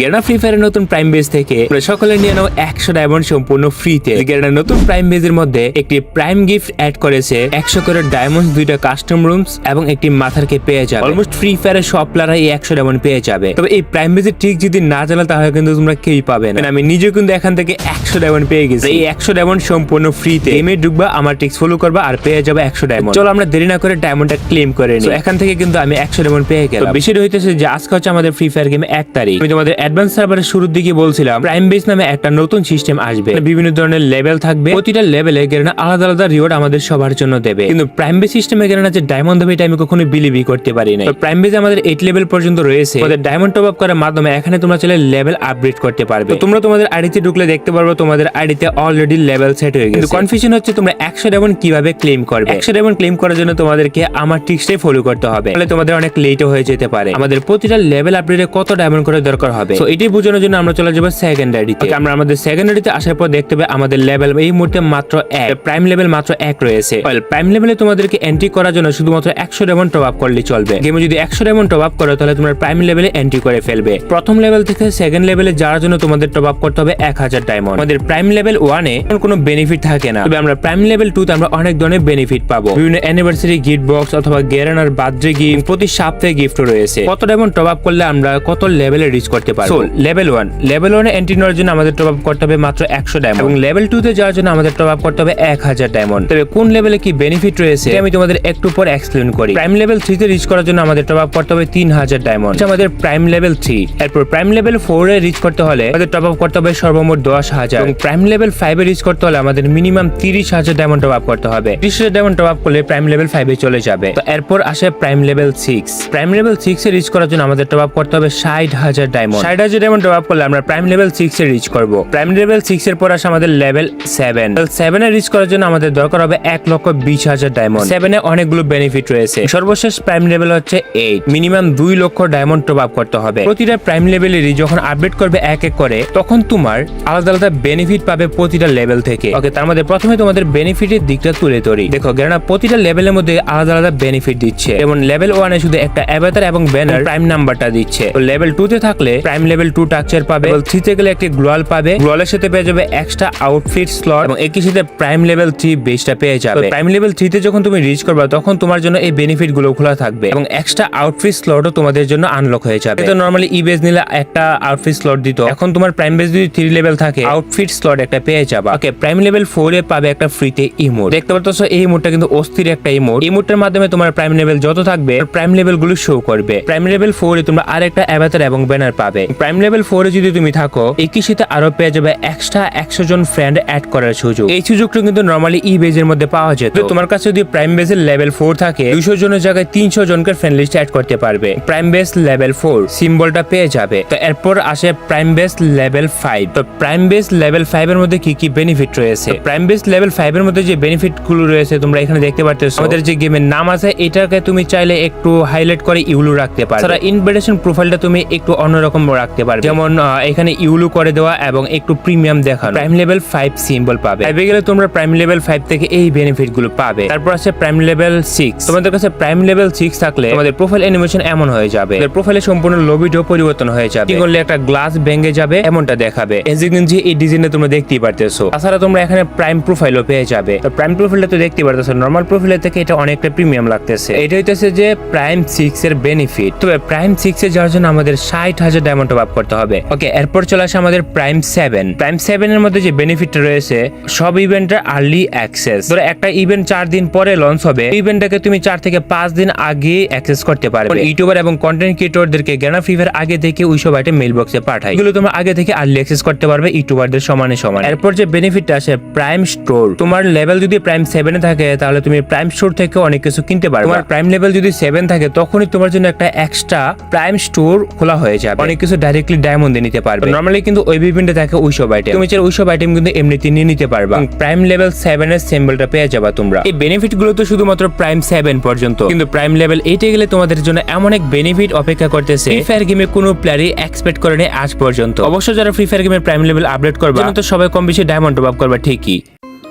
গেরানা free ফায়ারের নতুন prime থেকে সকলে নিয়ে নাও একশো ডায়মন্ড সম্পূর্ণ ফ্রিতে নতুন প্রাইম বেজের মধ্যে একটি প্রাইম গিফট অ্যাড করেছে, একশো করে ডায়মন্ড দুইটা কাস্টম রুমস এবং একটি পেয়ে যাবে। অলমোস্ট ফ্রি ফায়ারের সব এই একশো ডায়মন্ড পেয়ে যাবে। তবে এই প্রাইম বেজের যদি না জানো, তাহলে কিন্তু তোমরা কেউই পাবে না। আমি নিজেও কিন্তু এখান থেকে একশো ডায়মন্ড পেয়ে গেছি। এই একশো ডায়মন্ড সম্পূর্ণ ফ্রিতে গেমে ঢুকবা, আমার টিক্স ফলো করবা আর পেয়ে যাবে একশো ডায়মন্ড চলো আমরা দেরি না করে ডায়মন্ডটা ক্লেম করে নিই। এখান থেকে কিন্তু আমি একশো ডায়মন্ড পেয়ে গেলাম। বিষয়টা হইতেছে যে আজকে হচ্ছে আমাদের ফ্রি ফায়ার গেমে এক তারিখ। আমি তোমাদের অ্যাডভান্স সার্ভারের শুরুর দিকে বলছিলাম, প্রাইম বেস নামে একটা নতুন সিস্টেম আসবে। বিভিন্ন ধরনের লেভেল থাকবে। প্রতিটা লেভেলে গেরেনা আলাদা আলাদা রিওয়ার্ড আমাদের সবার জন্য দেবে। কিন্তু প্রাইম বেস সিস্টেমে গেরেনা যে ডায়মন্ড দেবে এটা আমি কখনো বিলিভই করতে পারি না প্রাইম বেস আমাদের এইট লেভেল পর্যন্ত রয়েছে। ডায়মন্ড টপ আপ করার মাধ্যমে এখানে তোমরা চলে লেভেল আপগ্রেড করতে পারবে। তোমরা তোমাদের আইডিতে ঢুকলে দেখতে পারবে, তোমাদের আইডিতে অলরেডি লেভেল সেট হয়ে গেছে। কনফিউশন হচ্ছে তোমরা একশো ডায়মন্ড কীভাবে ক্লেম করবে? একশো ডায়মন্ড ক্লেম করার জন্য তোমাদেরকে আমার টিক্সটাই ফলো করতে হবে। তাহলে তোমাদের অনেক লেটও হয়ে যেতে পারে। আমাদের প্রতিটা লেভেল আপডেটে কত ডায়মন্ড করে দরকার হবে? তো এটাই বোঝানোর জন্য আমরা চলে যাব সেকেন্ডারিতে আমরা আমাদের সেকেন্ডারিতে আসার পর দেখতে পাবে আমাদের লেভেল এই মুহূর্তে মাত্র এক। প্রাইম লেভেল মাত্র এক রয়েছে। প্রাইম লেভেলে তোমাদেরকে এন্ট্রি করার জন্য শুধুমাত্র একশো ডায়মন্ড টপ আপ করলে চলবে। গেমে যদি একশো ডায়মন্ড টপ আপ করো তাহলে তোমরা প্রাইম লেভেলে এন্ট্রি করে ফেলবে। প্রথম লেভেল থেকে সেকেন্ড লেভেলে যাওয়ার জন্য তোমাদের টপ আপ করতে হবে এক হাজার ডায়মন্ড আমাদের প্রাইম লেভেল ওয়ানে কোনো বেনিফিট থাকে না। তবে আমরা প্রাইম লেভেল টু তে আমরা অনেক ধরনের বেনিফিট পাবো। বিভিন্ন অ্যানিভার্সারি গিফট বক্স অথবা গেরানার বার্থডে গিফট প্রতি সপ্তাহে গিফট রয়েছে। কত ডায়মন্ড টপ আপ করলে আমরা কত লেভেলে রিচ করতে পারব। লেভেল ওয়ান লেভেল ওয়ানে এন্ট্রি নেওয়ার জন্য আমাদের টপ আপ করতে হবে মাত্র একশো ডায়মন্ড এবং লেভেল টু তে যাওয়ার জন্য আমাদের টপ আপ করতে হবে এক হাজার ডায়মন্ড তবে কোন লেভেলে কি বেনিফিট রয়েছে? আমি তোমাদের একটু পর এক্সপ্লেন করি। প্রাইম লেভেল থ্রি তে রিচ করার জন্য আমাদের টপ আপ করতে হবে তিন হাজার ডায়মন্ড আমাদের প্রাইম লেভেল থ্রি এরপর প্রাইম লেভেল ফোর এ রিচ করতে হলে আমাদের টপ আপ করতে হবে সর্বমোট দশ হাজার। এবং প্রাইম লেভেল ফাইভ এ রিচ করতে হলে আমাদের মিনিমাম তিরিশ হাজার ডায়মন্ড টপ আপ করতে হবে। তিরিশ হাজার ডায়মন্ড টপ আপ করলে প্রাইম লেভেল ফাইভ এ চলে যাবে। তো এরপর আসে prime level six prime level six এ রিচ করার জন্য আমাদের টপ আপ করতে হবে ষাট হাজার ডায়মন্ড ষাট হাজার ডায়মন্ড আপ করলে আমরা প্রাইম লেভেল সিক্স এ রিচ করব। প্রাইম লেভেল সিক্স এর পর আসে আমাদের লেভেল সেভেন সেভেন এ রিচ করার জন্য আমাদের দরকার হবে এক লক্ষ বিশ হাজার ডায়মন্ড সেভেনে অনেকগুলো বেনিফিট রয়েছে। সর্বশেষ প্রাইম লেভেল হচ্ছে এইট মিনিমাম দুই লক্ষ ডায়মন্ড টপ আপ করতে হবে। প্রতিটা প্রাইম লেভেলেরই যখন আপডেট করবে এক এক করে, তখন তোমার আলাদা আলাদা বেনিফিট পাবে প্রতিটা লেভেল থেকে। ওকে তার মধ্যে প্রথমে তোমাদের বেনিফিটের দিকটা তুলে ধরি। দেখো, কেননা প্রতিটা লেভেলের মধ্যে আলাদা আলাদা বেনিফিট দিচ্ছে। যেমন লেভেল ওয়ানে শুধু একটা অ্যাভাতার এবং ব্যানার প্রাইম নাম্বারটা দিচ্ছে। তো লেভেল টু তে থাকলে প্রাইম লেভেল টু টাকচার পাবে। থ্রি তে গেলে একটি গ্লোয়াল পাবে। গ্লোয়ালের সাথে পেয়ে যাবে এক্সট্রা আউটফিট স্লট এবং একই সাথে প্রাইম লেভেল থ্রি বেসটা পেয়ে যাবে। প্রাইম লেভেল থ্রি তে যখন তুমি রিচ করবে, তখন তোমার জন্য এই বেনিফিটগুলো খোলা থাকবে এবং এক্সট্রা আউটফিট স্লটও তোমাদের জন্য আনলক হয়ে যাবে। তো নর্মালি ই বেস নিলে একটা আউটফিট স্লট দিত। এখন তোমার প্রাইম বেস যদি থ্রি লেভেল থাকে আউটফিট স্লট একটা পেয়ে যাবে। ওকে প্রাইম লেভেল ফোর এ পাবে একটা ফ্রিতে ইমোট দেখতে পাচ্ছ, এই ইমোটটা কিন্তু অস্থির একটা ইমোট ইমোটের মাধ্যমে তোমার প্রাইম লেভেল যত থাকবে প্রাইম লেভেলগুলো শো করবে। প্রাইম লেভেল ফোর এ তোমরা আরেকটা অ্যাভাতার এবং ব্যানার পাবে। প্রাইম লেভেল ফোর যদি তুমি থাকো একই সাথে আরও পেয়ে যাবে এক্সট্রা একশো জন ফ্রেন্ড অ্যাড করার সুযোগ। এই সুযোগটা কিন্তু নর্মালি ই বেজের মধ্যে পাওয়া যেত। তোমার কাছে যদি প্রাইম বেসের লেভেল ফোর থাকে দুশো জনের জায়গায় তিনশো জনকে ফ্রেন্ড লিস্ট অ্যাড করতে পারবে। প্রাইম বেস লেভেল ফোর সিম্বলটা পেয়ে যাবে। তো এরপর আসে প্রাইম বেস লেভেল ফাইভ তো প্রাইম বেস লেভেল ফাইভ এর মধ্যে কি কি বেনিফিট রয়েছে? প্রাইম বেস লেভেল ফাইভ এর মধ্যে যে বেনিফিটগুলো রয়েছে তোমরা এখানে দেখতে পারতেছো, আমাদের যে গেমের নাম আছে, এটাকে তুমি চাইলে একটু হাইলাইট করে ইউলু রাখতে পারো তারা ইনভিটেশন প্রোফাইলটা তুমি একটু অন্যরকম রাখতে পারবে। যেমন এখানে ইউলু করে দেওয়া এবং একটু প্রিমিয়াম দেখানো। প্রাইম লেভেল ফাইভ সিম্বল পাবে। ফাইভে গেলে তোমরা প্রাইম লেভেল ফাইভ থেকে এই বেনিফিটগুলো পাবে। তারপর আছে প্রাইম লেভেল সিক্স। তোমাদের কাছে প্রাইম লেভেল সিক্স থাকলে তোমাদের প্রোফাইল অ্যানিমেশন এমন হয়ে যাবে। প্রোফাইলে সম্পূর্ণ লবিটাও পরিবর্তন হয়ে যাবে। কি করলে একটা গ্লাস ভেঙে যাবে, এমনটা দেখাবে। যে এই ডিজাইনে তোমরা দেখতেই পারতেছো। তাছাড়া তোমরা এখানে প্রাইম প্রোফাইলও পেয়ে যাবে। প্রাইম প্রোফাইলটা তো দেখতে পারতেছো নর্মাল প্রোফাইলের থেকে এটা অনেকটা প্রিমিয়াম লাগতেছে। এটা হইতেছে যে প্রাইম সিক্স এর বেনিফিট তবে প্রাইম সিক্স এ যাওয়ার জন্য আমাদের ষাট হাজার ডায়মন্ড আপ করতে হবে। ওকে এরপর চলে আসে আমাদের প্রাইম সেভেন প্রাইম সেভেন এর মধ্যে যে বেনিফিট রয়েছে সব ইভেন্টের আর্লি অ্যাক্সেস ধরো একটা ইভেন্ট চার দিন পরে লঞ্চ হবে ইভেন্টটাকে তুমি চার থেকে পাঁচ দিন আগে অ্যাক্সেস করতে পারবে। ইউটিউবার এবং কন্টেন্ট ক্রিয়েটরদেরকে জ্ঞানা ফিভার আগে থেকে ওই সব আইটেম মেল বক্সে পাঠায়। এগুলো তোমরা আগে থেকে আর্লি অ্যাক্সেস করতে পারবে ইউটিউবারদের সমানে সমান। এরপর যে বেনিফিটটা আসে প্রাইম স্টোর তোমার লেভেল যদি প্রাইম সেভেনে থাকে তাহলে তুমি প্রাইম স্টোর থেকে অনেক কিছু কিনতে পারবে। তোমার প্রাইম লেভেল যদি সেভেন থাকে তখনই তোমার জন্য একটা এক্সট্রা প্রাইম স্টোর খোলা হয়ে যাবে। অনেক কিছু ডাইরেক্টলি ডায়মন্ডে নিতে পারবে। নর্মালি কিন্তু ওই বিভিন্নটা থাকে ওই সব আইটেম তুমি চাই ওই সব আইটেম কিন্তু এমনিতে নিয়ে নিতে পারবা। প্রাইম লেভেল সেভেন এর সিম্বলটা পেয়ে যাবা তোমরা। এই বেনিফিটগুলো তো শুধুমাত্র প্রাইম সেভেন পর্যন্ত। কিন্তু প্রাইম লেভেল এইটে গেলে তোমাদের জন্য এমন এক বেনিফিট অপেক্ষা করতেছে। ফ্রি ফায়ার গেমে কোনো প্লেয়ারই এক্সপেক্ট করেনি আজ পর্যন্ত। অবশ্য যারা ফ্রি ফায়ার গেমের প্রাইম লেভেল আপডেট করবে তো সবাই কম বেশি ডায়মন্ড টপ করবে, ঠিকই।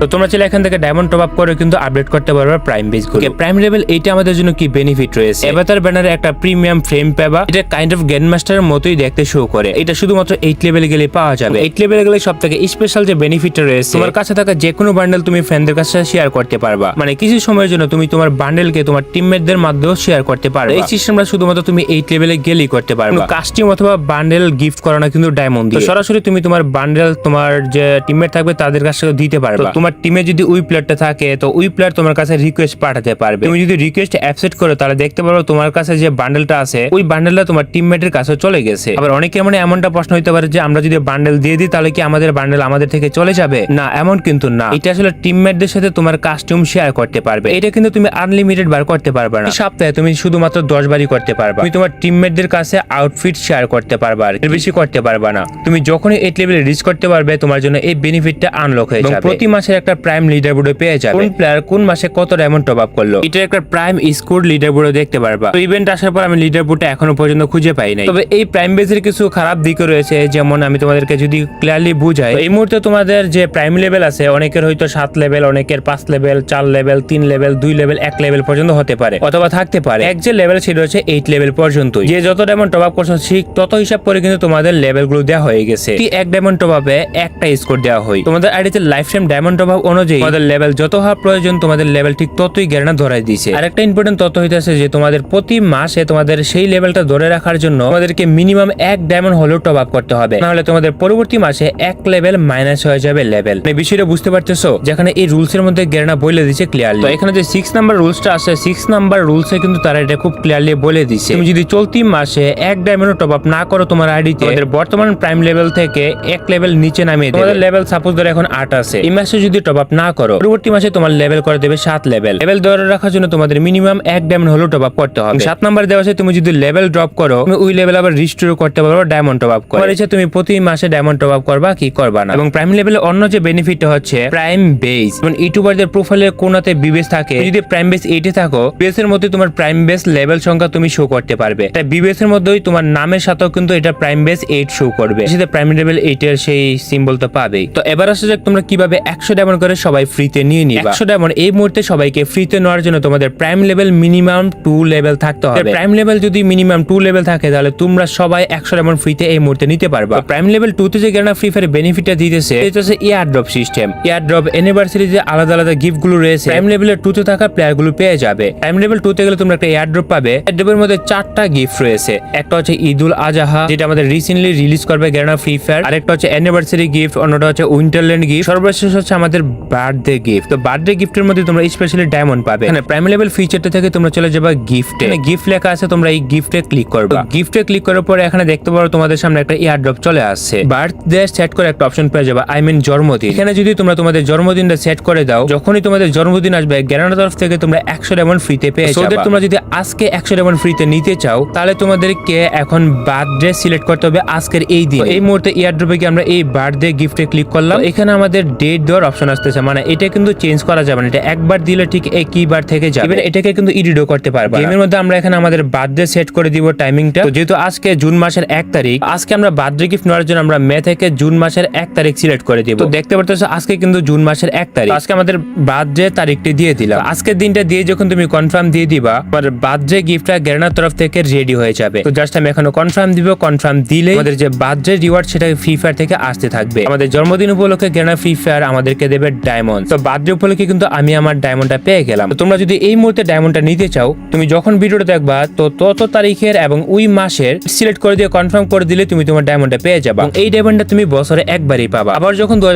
তো তোমরা চাইলে এখান থেকে ডায়মন্ড টপ আপ করে কিন্তু আপডেট করতে পারবে প্রাইম বেসগুলো প্রাইম লেভেল এইটা আমাদের জন্য কি বেনিফিট রয়েছে? এভাতার ব্যানারে একটা প্রিমিয়াম ফ্রেম পাবা। এটা কাইন্ড অফ গ্যান মাস্টারের মতোই দেখতে শো করে। এটা শুধুমাত্র এইট লেভেলে গেলে পাওয়া যাবে। এইট লেভেলে গেলে সব থেকে স্পেশাল যে বেনিফিটটা রয়েছে তোমার কাছে থাকা যে কোনো বান্ডেল তুমি ফ্রেন্ডদের কাছে শেয়ার করতে পারবা। মানে কিছু সময়ের জন্য তুমি তোমার বান্ডেলকে তোমার টিমমেটদের মাধ্যমেও শেয়ার করতে পারবে। এই সিস্টেমটা শুধুমাত্র তুমি এইট লেভেলে গেলেই করতে পারবে। কাস্টিম অথবা বান্ডেল গিফট করানো কিন্তু ডায়মন্ড দিয়ে। সরাসরি তুমি তোমার বান্ডেল তোমার যে টিমমেট থাকবে তাদের কাছে দিতে পারবে। তোমার টিমে যদি ওই প্লেয়ারটা থাকে তো ওই প্লেয়ার তোমার কাছে রিকোয়েস্ট পাঠাতে পারবে। তুমি যদি রিকোয়েস্ট অ্যাকসেপ্ট করো তাহলে দেখতে পারো তোমার কাছে যে বান্ডেলটা আছে ওই বান্ডেলটা তোমার টিমমেটের কাছে চলে গেছে। আবার অনেকের মনে এমনটা প্রশ্ন হতে পারে যে আমরা যদি বান্ডেল দিয়ে দিই তাহলে কি আমাদের বান্ডেল আমাদের থেকে চলে যাবে? না এমন কিন্তু না। এটা আসলে টিমমেটদের সাথে তোমার কাস্টিউম শেয়ার করতে পারবে। এটা কিন্তু তুমি আনলিমিটেড বার করতে পারবে না। সপ্তাহে তুমি শুধুমাত্র দশ বারই করতে পারবে। তুমি তোমার টিমমেটদের কাছে আউটফিট শেয়ার করতে পারবে আর এর বেশি করতে পারবে না। তুমি যখনই এইট লেভেলে রিচ করতে পারবে তোমার জন্য এই বেনিফিটটা আনলক হয়ে যাবে। প্রতি মাসের একটা প্রাইম লিডার বোর্ডে পেয়ে যাবে। কোন প্লেয়ার কোন মাসে কত ডায়মন্ড টপ আপ করল? এটা একটা প্রাইম স্কোর লিডার বোর্ডে দেখতে পারবা। তো ইভেন্ট আসার পর আমি লিডার বোর্ডটা এখনও পর্যন্ত খুঁজে পাই নাই। তবে এই প্রাইম বেজের কিছু খারাপ দিকও রয়েছে, যেমন আমি তোমাদেরকে যদি ক্লিয়ারলি বুঝাই, এই মুহূর্তে তোমাদের যে প্রাইম লেভেল আছে, অনেকের হয়তো সাত লেভেল অনেকের পাঁচ লেভেল চার লেভেল তিন লেভেল দুই লেভেল এক লেভেল পর্যন্ত হতে পারে, অথবা থাকতে পারে। এক যে লেভেল সেটা হচ্ছে এইট লেভেল পর্যন্ত যে যত ডায়মন্ড টপ আপ করছ, ঠিক তত হিসাব করে কিন্তু তোমাদের লেভেলগুলো দেওয়া হয়ে গেছে। এক ডায়মন্ড টপ আপে একটা স্কোর দেওয়া হয়, তোমাদের আইডিতে লাইফ টাইম ডায়মন্ড আপ অনুযায়ী তোমাদের লেভেল যত হওয়া প্রয়োজন, তোমাদের লেভেল ঠিক ততই জ্ঞানা ধরাই দিছে আর একটা ইম্পর্টেন্ট তথ্য হইতেছে যে, তোমাদের প্রতি মাসে তোমাদের সেই লেভেলটা ধরে রাখার জন্য তোমাদেরকে মিনিমাম এক ডায়মন্ড হলেও টপ আপ করতে হবে। নাহলে তোমাদের পরবর্তী মাসে এক লেভেল মাইনাস হয়ে যাবে লেভেল এই বিষয়টা বুঝতে পারতেছো? যেখানে এই রুলস এর মধ্যে জ্ঞানা বলে দিচ্ছে ক্লিয়ারলি তো এখানে যে সিক্স নাম্বার রুলসটা আছে সিক্স নাম্বার রুলসে কিন্তু তারা এটা খুব ক্লিয়ারলি বলে দিচ্ছে তুমি যদি চলতি মাসে এক ডায়মন্ড টপ আপ না করো তোমার আইডিতে তোমাদের বর্তমান প্রাইম লেভেল থেকে এক লেভেল নিচে নামিয়ে তোমাদের লেভেল সাপোজ ধরে এখন আট আছে। এই মাসে যদি টপ আপ না করো, পরবর্তী মাসে তোমার লেভেল করে দেবে সাত লেভেল লেভেল ধরে রাখার জন্য তোমাদের মিনিমাম এক ডায়মন্ড হলেও টপ আপ করতে হবে। সাত নাম্বার দেওয়া আছে, তুমি যদি লেভেল ড্রপ করো, তুমি ওই লেভেল আবার রিস্টোর করতে পারো ডায়মন্ড টপ আপ করে। তুমি প্রতি মাসে ডায়মন্ড টপ আপ করবা, কি করবা না? এবং প্রাইম লেভেলে অন্য যে বেনিফিট হচ্ছে প্রাইম বেস যেমন ইউটিউবারদের প্রোফাইলের কোনাতে বিবেস থাকে। যদি প্রাইম বেস এইটে থাকো বেস এর মধ্যে তোমার প্রাইম বেস লেভেল সংখ্যা তুমি শো করতে পারবে। তাই বিবেস এর মধ্যেই তোমার নামের সাথেও কিন্তু এটা প্রাইম বেস এইট শো করবে। সেটা প্রাইম লেভেল এইট এর সেই সিম্বল তো পাবেই। তো এবার আসা যাক তোমরা কীভাবে একশো ডায়মন্ড করে সবাই ফ্রিতে নিয়ে নিবা। একশো ডায়মন্ড এই মুহূর্তে সবাইকে ফ্রিতে নেওয়ার জন্য তোমাদের prime level minimum two level থাকতে হবে। প্রাইম লেভেল যদি মিনিমাম টু লেভেল থাকে তাহলে তোমরা সবাই একশো ডায়মন্ড ফ্রিতে এই মুহূর্তে নিতে পারবা। প্রাইম লেভেল টু তে যে কেন ফ্রি ফায়ার বেনিফিটটা দিতেছে এটা হচ্ছে air drop system air drop anniversary যে আলাদা আলাদা গিফটগুলো রয়েছে। প্রাইম লেভেলের টু তে থাকা প্লেয়ারগুলো পেয়ে যাবে। প্রাইম লেভেল টু তে গেলে তোমরা একটা এয়ার ড্রপ পাবে। এয়ার ড্রপের মধ্যে চারটা গিফট রয়েছে। একটা হচ্ছে ঈদুল আজহা যেটা আমাদের রিসেন্টলি রিলিজ করবে গ্যানা ফ্রি ফায়ার আরেকটা হচ্ছে অ্যানিভার্সারি গিফট অন্যটা হচ্ছে উইন্টারল্যান্ড গিফট সর্বশেষ হচ্ছে আমাদের বার্থডে গিফট তো বার্থডে গিফটের মধ্যে তোমরা স্পেশালি ডায়মন্ড পাবে। এখানে প্রাইম লেভেল ফিচারটা থেকে তোমরা চলে যাবে গিফটে গিফট লেখা আছে তোমরা এই গিফটে ক্লিক করবে। গিফটে ক্লিক করার পরে এখানে দেখতে পারো তোমাদের সামনে একটা এয়ার ড্রপ চলে আসছে। বার্থডে সেট করে একটা অপশন পেয়ে যাবে আই মিন জন্মদিন। এখানে যদি তোমরা তোমাদের জন্মদিনটা সেট করে দাও যখনই তোমাদের জন্মদিন আসবে গ্যারান্টার তরফ থেকে তোমরা একশো ডায়মন্ড ফ্রিতে পেয়ে যাবে। তোমরা যদি আজকে একশো ডায়মন্ড ফ্রিতে নিতে চাও তাহলে তোমাদেরকে এখন বার্থডে সিলেক্ট করতে হবে আজকের এই দিন। এই মুহূর্তে এয়ার ড্রপে গিয়ে আমরা এই বার্থডে গিফটে ক্লিক করলাম। এখানে আমাদের ডেট দেওয়ার অপশন আসতেছে মানে এটা কিন্তু চেঞ্জ করা যাবে না। এটা একবার দিলে ঠিক একই বার থেকে যাবে। এবার এটাকে কিন্তু ইডিটও করতে পারবে গেমের মধ্যে আমরা এখানে আমাদের বার্থডে সেট করে দিব টাইমিংটা তো যেহেতু আজকে জুন মাসের এক তারিখ আজকে আমরা বার্থডে গিফট নেওয়ার জন্য আমরা মে থেকে জুন মাসের এক তারিখ সিলেক্ট করে দিব। তো দেখতে পারতেছো আজকে কিন্তু জুন মাসের এক তারিখ। আজকে আমাদের বার্থডে তারিখটি দিয়ে দিলাম। আজকের দিনটা দিয়ে যখন তুমি কনফার্ম দিয়ে দিবা আমার বার্থডে গিফটটা গ্যারানার তরফ থেকে রেডি হয়ে যাবে। তো জাস্ট আমি এখনও কনফার্ম দিব কনফার্ম দিলে আমাদের যে বার্থডে রিওয়ার্ড সেটা ফ্রি ফায়ার থেকে আসতে থাকবে। আমাদের জন্মদিন উপলক্ষে গ্যারানা ফ্রি ফায়ার আমাদেরকে দেবে ডায়মন্ড তো বার্থডে উপলক্ষে কিন্তু আমি আমার ডায়মন্ডটা পেয়ে গেলাম। তো তোমরা যদি এই মুহূর্তে ডায়মন্ডটা নিতে চাও তুমি যখন ভিডিওটা দেখবা তো তত তারিখের এবং ওই মাসের সিলেক্ট করে দিয়ে কনফার্ম করে দিলে তুমি তোমার ডায়মন্ডটা পেয়ে যাবা। এই ডায়মন্ডটা তুমি বছরে একবারই পাবা। আবার যখন দু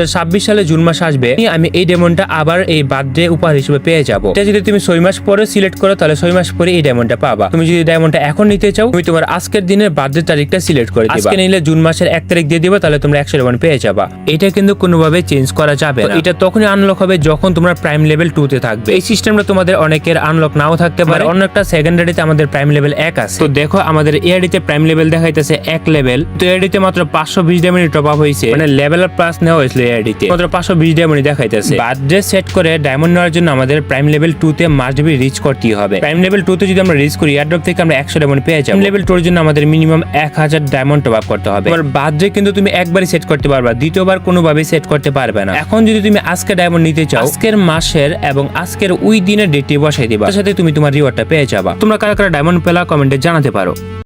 সালে জুন মাস আসবে আমি এই ডায়মন্ডটা আবার এই বার্থডে উপহার হিসেবে পেয়ে যাব। এটা যদি তুমি ছয় মাস পরে সিলেক্ট করো তাহলে ছয় মাস পরে এই ডায়মন্ডটা পাবা। তুমি যদি ডায়মন্ডটা এখন নিতে চাও তুমি তোমার আজকের দিনের বার্থডে তারিখটা সিলেক্ট করে দিবা। আজকে নিলে জুন মাসের এক তারিখ দিয়ে দিবা তাহলে তোমরা একশো ডায়মন্ড পেয়ে যাবা। এটা কিন্তু কোনোভাবে চেঞ্জ করা যাবে না। এটা তখনই আনলক হবে যখন তোমরা প্রাইম লেভেল টু তে থাকবে। এই সিস্টেমটা তোমাদের অনেকের আনলক নাও থাকতে পারে। অন্য একটা সেকেন্ডারিতে আমাদের প্রাইম লেভেল এক আছে। তো দেখো আমাদের এআইডিতে প্রাইম লেভেল দেখাইতেছে এক লেভেল তো এআইডিতে মাত্র পাঁচশো বিশ ডায়মন্ড টপ আপ হয়েছে মানে লেভেল প্লাস নেওয়া হয়েছিল এআইডিতে মাত্র পাঁচশো বিশ ডায়মন্ড দেখাইতেছে। বার্থডে সেট করে ডায়মন্ড নেওয়ার জন্য আমাদের প্রাইম লেভেল টু তে মাস্ট বি রিচ করতেই হবে। প্রাইম লেভেল টু তে যদি আমরা রিচ করি এয়ারড্রপ থেকে আমরা একশো ডায়মন্ড পেয়ে যাব। লেভেল টুর জন্য আমাদের মিনিমাম এক হাজার ডায়মন্ড টপ আপ করতে হবে। এবার বার্থডে কিন্তু তুমি একবারই সেট করতে পারবা দ্বিতীয়বার কোনোভাবে সেট করতে পারবে না। এখন যদি তুমি আজকে ডায়মন্ড নিতে চাও, আজকের মাসের এবং আজকের ওই দিনের ডেটটি বসাই দিবা। তার সাথে তুমি তোমার রিওয়ার্ডটা পেয়ে যাবা। তোমরা কারা কারা ডায়মন্ড পেলা কমেন্টে জানাতে পারো।